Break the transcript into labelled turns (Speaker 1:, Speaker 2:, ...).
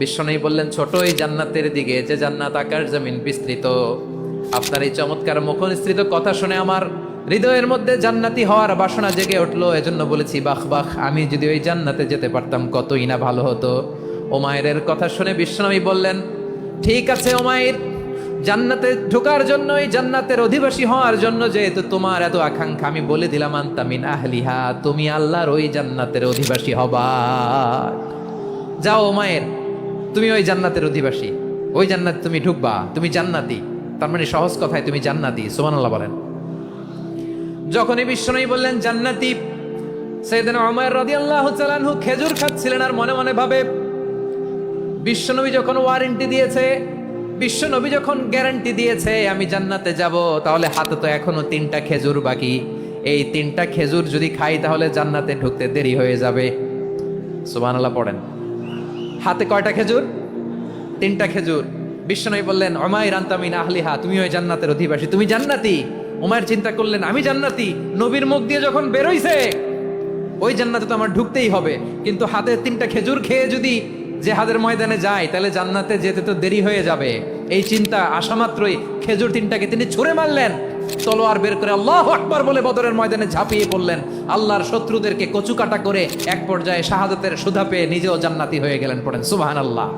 Speaker 1: বিশ্বনবী বললেন, ছোট এই জান্নাতের দিকে, যে জান্নাত আকার জমিন বিস্তৃত। আপনার এই চমৎকার মুখনিসৃত কথা শুনে আমার হৃদয়ের মধ্যে জান্নাতি হওয়ার বাসনা জেগে উঠল। এজন্য বলেছি, বাহ বাহ, আমি যদি ওই জান্নাতে যেতে পারতাম, কতই না ভালো হতো। ওমায়ের কথা শুনে বিশ্বনবী বললেন, ঠিক আছে ওমায়ের, জান্নাতে ঢোকার জন্য এই জান্নাতের অধিবাসী হওয়ার জন্য যেহেতু তোমার এত আকাঙ্ক্ষা, আমি বলে দিলাম আন্তামিন আহলিহা, তুমি আল্লাহর ওই জান্নাতের অধিবাসী হবা। যাও ওমায়ের তুমি ওই জান্নাতের অধিবাসী। ওই জান্নাত তুমি ঢুকবা, তুমি জান্নাতি। তার মানে সহজ কথায় তুমি জান্নাতি, সুবহানাল্লাহ বলেন। যখনই বিশ্বনবী বললেন, জান্নাতি সেদিন ওমর রাদিয়াল্লাহু তাআলা আনহু খেজুর খাচ্ছিলেন আর মনে মনে ভাবে বিশ্বনবী যখন ওয়ারেন্টি দিয়েছে বিশ্বনবী যখন গ্যারান্টি দিয়েছে, আমি জান্নাতে যাব, তাহলে হাতে তো এখনও তিনটা খেজুর বাকি। এই তিনটা খেজুর যদি খাই, তাহলে জান্নাতে ঢুকতে দেরি হয়ে যাবে। সুবহানাল্লাহ পড়েন। হাতে কয়টা খেজুর? তিনটা খেজুর। বিশ্বনবী বললেন অমাই রান্তামিন আহলিহা তুমি ওই জান্নাতের অধিবাসী। তুমি জান্নাতি। ওমায়ের চিন্তা করলেন, আমি জান্নাতি। নবীর মুখ দিয়ে যখন বেরোইছে, ওই জান্নাতে তো আমার ঢুকতেই হবে। কিন্তু হাতে তিনটা খেজুর খেয়ে যদি যে জেহাদের ময়দানে যায়, তাহলে জান্নাতে যেতে তো দেরি হয়ে যাবে। এই চিন্তা আসা মাত্রই খেজুর তিনটাকে তিনি ছুঁড়ে মারলেন। তলোয়ার বের করে আল্লাহ আকবার বলে বদরের ময়দানে ঝাঁপিয়ে পড়লেন। আল্লাহর শত্রুদেরকে কচুকাটা করে এক পর্যায়ে শাহাদতের সুধা পেয়ে নিজেও জান্নাতি হয়ে গেলেন পড়েন। সুবাহান আল্লাহ